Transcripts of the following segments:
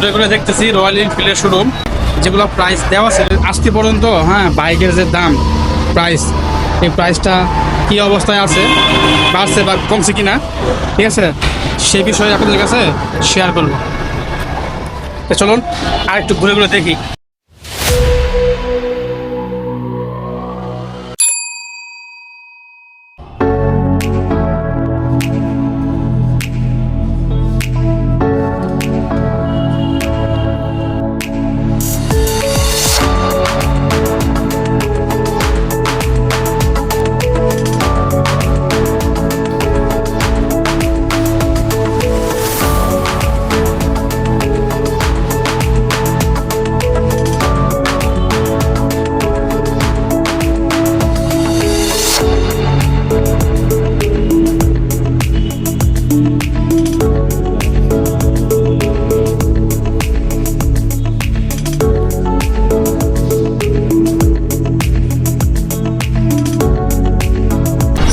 ঘুরে ঘুরে দেখতেছি রয়্যাল এনফিল্ডের শোরুম যেগুলো প্রাইস দেওয়া ছিল আজকে পর্যন্ত হ্যাঁ বাইকের যে দাম প্রাইস এই প্রাইসটা কি অবস্থায় আছে, বাড়ছে বা কমছে কিনা, ঠিক আছে? সে বিষয়ে আপনাদের কাছে শেয়ার করব। চলুন আর একটু ঘুরে ঘুরে দেখি।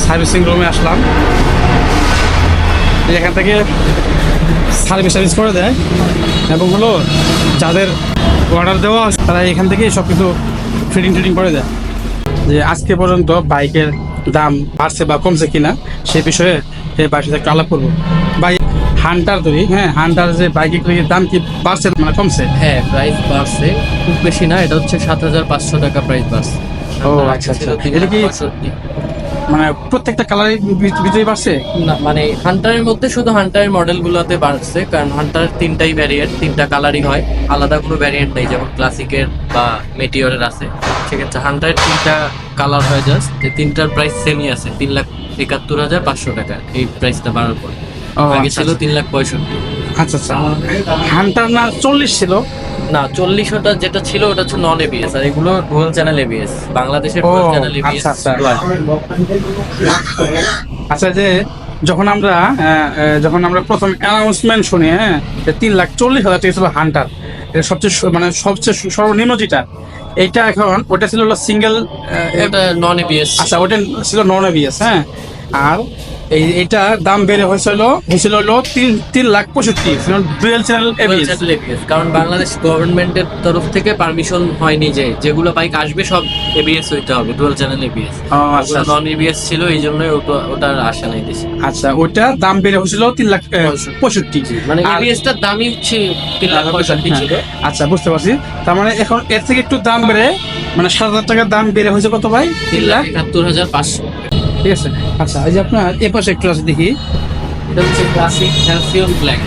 সার্ভিসিং রুমে আসলাম। এখান থেকে সার্ভিস সার্ভিস করে দেয়। এবং হলো যাদের অর্ডার দেওয়া আছে তারা এখান থেকে সব কিছু ফিটিং টিটিং করে দেয়। যে আজকে পর্যন্ত বাইকের দাম বাড়ছে বা কমছে কিনা সে বিষয়ে এই বাইকের সাথে একটু আলাপ করব। ভাই হান্টার তৈরি হ্যাঁ হান্টার যে বাইকের দাম কি বাড়ছে মানে কমছে? হ্যাঁ প্রাইস বাড়ছে। খুব বেশি না এটা হচ্ছে সাত হাজার পাঁচশো টাকা প্রাইস বাড়ছে। ও, আচ্ছা, আচ্ছা। এটা কি- মানে প্রত্যেকটা কালারের ভিতরেই বাড়ছে? না মানে হান্টারের মধ্যে শুধু হান্টারের মডেলগুলোতে বাড়ছে কারণ হান্টারের তিনটাই ভ্যারিয়েন্ট তিনটা কালারই হয়। আলাদা কোনো ভ্যারিয়েন্ট নেই যেমন ক্লাসিকের বা মেটিওরের আছে। সেক্ষেত্রে হান্টারের তিনটা কালার হয় জাস্ট যে তিনটার প্রাইস সেমই আছে তিন লাখ একাত্তর হাজার পাঁচশো টাকা এই প্রাইসটা বাড়ার পর। আগে আচ্ছা, ছিল তিন লাখ পঁয়ষট্টি। আচ্ছা আচ্ছা। হান্টার না চল্লিশ ছিল। না চল্লিশ ওটা যেটা ছিল ওটা হচ্ছে নন এবিএস আর এগুলো ডুয়াল চ্যানেল এবিএস বাংলাদেশের ও, চ্যানেল এবিএস আচ্ছা, আচ্ছা। আচ্ছা যে যখন আমরা যখন আমরা প্রথম অ্যানাউন্সমেন্ট শুনি হ্যাঁ তিন লাখ চল্লিশ হাজার টাকা ছিল হান্টার এটা সবচেয়ে মানে সবচেয়ে সর্বনিম্ন যেটা এইটা এখন ওটা ছিল হলো সিঙ্গেল এটা নন এবিএস আচ্ছা ওটা ছিল নন এবিএস হ্যাঁ। আর এই এটা দাম বেড়ে হয়েছিল হয়েছিল হলো তিন তিন লাখ পঁয়ষট্টি ডুয়েল চ্যানেল এবিএস কারণ বাংলাদেশ গভর্নমেন্টের তরফ থেকে পারমিশন হয়নি যে যেগুলো বাইক আসবে সব এবিএস হইতে হবে ডুয়াল চ্যানেল এবিএস আচ্ছা নন এবিএস ছিল এই জন্যই ওটা ওটার আশা নাই দেশে আচ্ছা ওটা দাম বেড়ে হয়েছিল তিন লাখ পঁয়ষট্টি। মানে আর- এবিএস টার দামই হচ্ছে তিন লাখ পঁয়ষট্টি ছিল। আচ্ছা বুঝতে পারছি। তার মানে এখন এর থেকে একটু দাম বেড়ে মানে সাত হাজার টাকার দাম বেড়ে হয়েছে কত ভাই? তিন লাখ একাত্তর হাজার পাঁচশো। ঠিক আছে? আচ্ছা এই যে আপনার এ পাশে একটু আছে দেখি। এটা হচ্ছে ক্লাসিক ক্যালসিয়াম ব্ল্যাক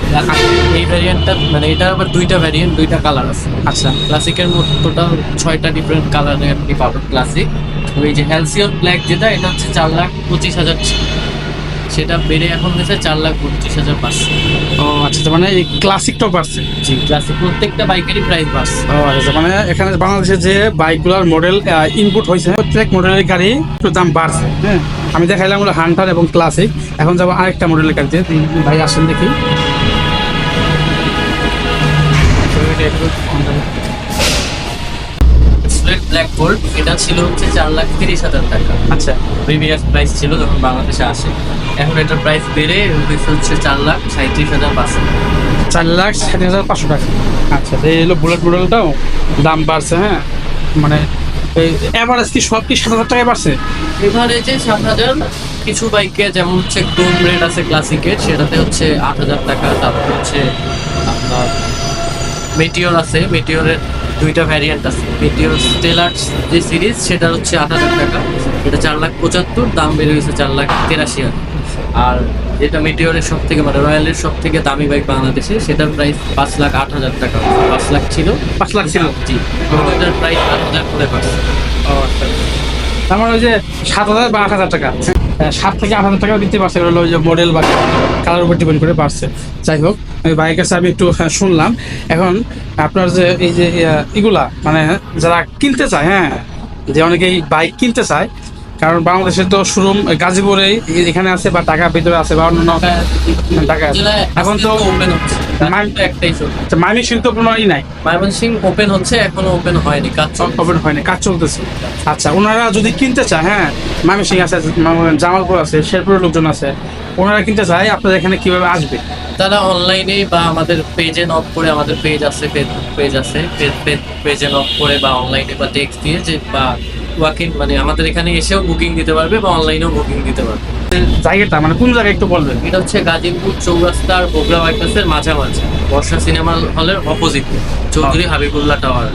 এই ভ্যারিয়েন্টটা মানে এটা আবার দুইটা ভ্যারিয়েন্ট দুইটা কালার আছে। আচ্ছা ক্লাসিকের মোট টোটাল ছয়টা ডিফারেন্ট কালারের আপনি পাবেন ক্লাসিক ওই যে হ্যালসিয়ন ব্ল্যাক যেটা, এটা হচ্ছে চার লাখ পঁচিশ হাজার। সেটা বেড়ে এখন গেছে চার লাখ বত্রিশ হাজার পাঁচশো। ও আচ্ছা মানে এই ক্লাসিকটাও বাড়ছে জি ক্লাসিক প্রত্যেকটা বাইকেরই প্রাইস বাড়ছে। ও আচ্ছা মানে এখানে বাংলাদেশে যে বাইকগুলোর মডেল ইনপুট হয়েছে প্রত্যেক মডেলের গাড়ি একটু দাম বাড়ছে হ্যাঁ? আমি দেখাইলাম হলো হান্টার এবং ক্লাসিক এখন যাব আরেকটা মডেলের গাড়িতে। ভাই আসেন দেখি। ব্ল্যাক গোল্ড এটা ছিল হচ্ছে চার লাখ তিরিশ হাজার টাকা। আচ্ছা। প্রিভিয়াস প্রাইস ছিল যখন বাংলাদেশে আসে। এখন এটার প্রাইস বেড়ে হয়েছে হচ্ছে চার লাখ সাঁত্রিশ হাজার পাঁচশো চার লাখ ষাট হাজার পাঁচশো টাকা। আচ্ছা এই হলো বুলেট মডেলটাও দাম বাড়ছে হ্যাঁ? মানে এভারেজ কি সব কি সাত হাজার টাকায় বাড়ছে? এভারেজে সাত হাজার কিছু বাইকে যেমন হচ্ছে ডোম রেড আছে ক্লাসিকের সেটাতে হচ্ছে আট হাজার টাকা তারপর হচ্ছে আপনার মেটিওর আছে মেটিওরের দুইটা ভ্যারিয়েন্ট আছে। মেটিওর স্টেলার্স যে সিরিজ সেটা হচ্ছে আট হাজার টাকা। এটা চার লাখ পঁচাত্তর দাম বেড়ে গেছে চার লাখ তেরাশি হাজার। আর যেটা মেটিওরের সব থেকে মানে রয়্যালের সব থেকে দামি বাইক বাংলাদেশে সেটার প্রাইস পাঁচ লাখ আট হাজার টাকা। পাঁচ লাখ ছিল। পাঁচ লাখ ছিল? জি। এটার প্রাইস আট হাজার করে পাচ্ছে ও আচ্ছা। মানে ওই যে সাত হাজার বা আট হাজার টাকা। সাত থেকে আট হাজার টাকা দিতে পারছে। এগুলো ওই যে মডেল বা কালার উপর ডিপেন্ড করে বাড়ছে যাই হোক আমি বাইকের কাছে আমি একটু হ্যাঁ, শুনলাম। এখন আপনার যে এই যে এগুলা মানে যারা কিনতে চায় হ্যাঁ যে অনেকেই বাইক কিনতে চায় কারণ বাংলাদেশের তো শোরুম গাজীপুরে এখানে আছে বা ঢাকার ভিতরে আছে বা অন্য ঢাকা এখন তো আচ্ছা সিং তো কোনো ই নাই? ময়মনসিং ওপেন হচ্ছে এখনও ওপেন হয়নি কাজ। ওপেন হয়নি কাজ চলতেছে। আচ্ছা ওনারা যদি কিনতে চায় হ্যাঁ সিং আছে জামালপুর আছে শেরপুরের লোকজন আছে ওনারা কিনতে চায় আপনাদের এখানে কীভাবে আসবে? তারা অনলাইনে বা আমাদের পেজে নক করে আমাদের পেজ আছে ফেসবুক পেজ আছে পেজে নক করে বা অনলাইনে বা টেক্সট দিয়ে যে বা ওয়াকিং মানে আমাদের এখানে এসেও বুকিং দিতে পারবে বা অনলাইনেও বুকিং দিতে পারবে। জায়গাটা মানে কোন জায়গায় একটু বলবেন? এটা হচ্ছে গাজীপুর চৌরাস্তা আর বগুড়া বাইপাসের মাঝামাঝি বর্ষা সিনেমা হলের অপোজিট চৌধুরী হাবিবুল্লাহ টাওয়ার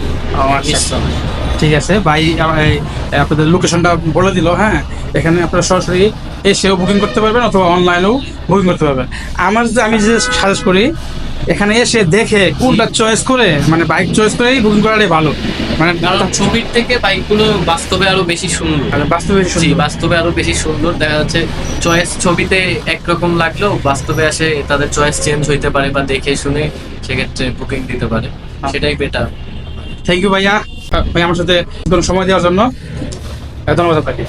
আচ্ছা। মিশ্রণে। ঠিক আছে ভাই আপনাদের লোকেশনটা বলে দিল হ্যাঁ? এখানে আপনারা সরাসরি এসেও বুকিং করতে পারবেন অথবা অনলাইনেও বুকিং করতে পারবেন। আমার যে আমি যে সাজেস্ট করি এখানে এসে দেখে কোনটা চয়েস করে মানে বাইক চয়েস করেই বুকিং করাটাই ভালো। মানে কারণ ছবির থেকে বাইকগুলো বাস্তবে আরও বেশি সুন্দর। মানে বাস্তবে জি বাস্তবে আরও বেশি সুন্দর। দেখা যাচ্ছে চয়েস ছবিতে একরকম লাগলেও বাস্তবে আসে তাদের চয়েস চেঞ্জ হইতে পারে বা দেখে শুনে সেক্ষেত্রে বুকিং দিতে পারে। সেটাই বেটার থ্যাংক ইউ ভাইয়া। ভাই আমার সাথে সময় দেওয়ার জন্য। ধন্যবাদ আপনাকে।